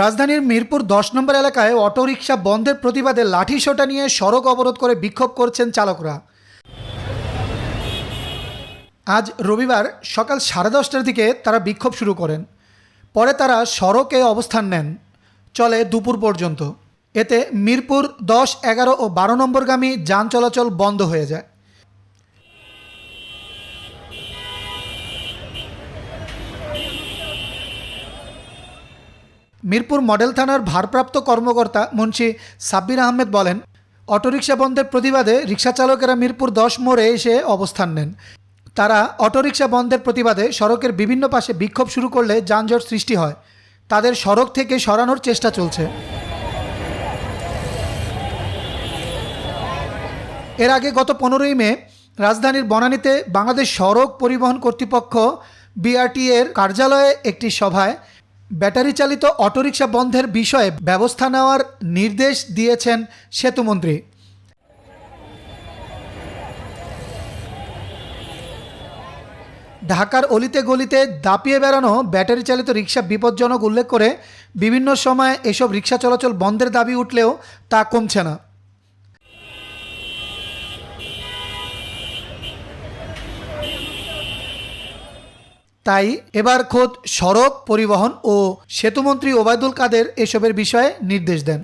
রাজধানীর মিরপুর দশ নম্বর এলাকায় অটোরিকশা বন্ধের প্রতিবাদে লাঠি সোটা নিয়ে সড়ক অবরোধ করে বিক্ষোভ করছেন চালকরা। আজ রবিবার সকাল সাড়ে দশটার দিকে তারা বিক্ষোভ শুরু করেন। পরে তারা সড়কে অবস্থান নেন। চলে দুপুর পর্যন্ত। এতে মিরপুর দশ, এগারো ও বারো নম্বরগামী যান চলাচল বন্ধ হয়ে যায়। মিরপুর মডেল থানার ভারপ্রাপ্ত কর্মকর্তা মুন্সি সাব্বির আহমেদ বলেন, অটোরিকশা বন্ধের প্রতিবাদে রিক্সা চালকেরা মিরপুর দশ মোড়ে এসে অবস্থান নেন। তারা অটোরিকশা বন্ধের প্রতিবাদে সড়কের বিভিন্ন পাশে বিক্ষোভ শুরু করলে যানজট সৃষ্টি হয়। তাদের সড়ক থেকে সরানোর চেষ্টা চলছে। এর আগে গত পনেরোই মে রাজধানীর বনানীতে বাংলাদেশ সড়ক পরিবহন কর্তৃপক্ষ বিআরটি এর কার্যালয়ে একটি সভায় ব্যাটারি চালিত অটোরিকশা বন্ধের বিষয়ে ব্যবস্থা নেওয়ার নির্দেশ দিয়েছেন সেতুমন্ত্রী। ঢাকার অলিতে গলিতে দাপিয়ে বেড়ানো ব্যাটারি চালিত রিক্সা বিপজ্জনক উল্লেখ করে বিভিন্ন সময় এসব রিক্সা চলাচল বন্ধের দাবি উঠলেও তা কমছে না। তাই এবার খোদ সড়ক পরিবহন ও সেতুমন্ত্রী ওবায়দুল কাদের এসবের বিষয়ে নির্দেশ দেন।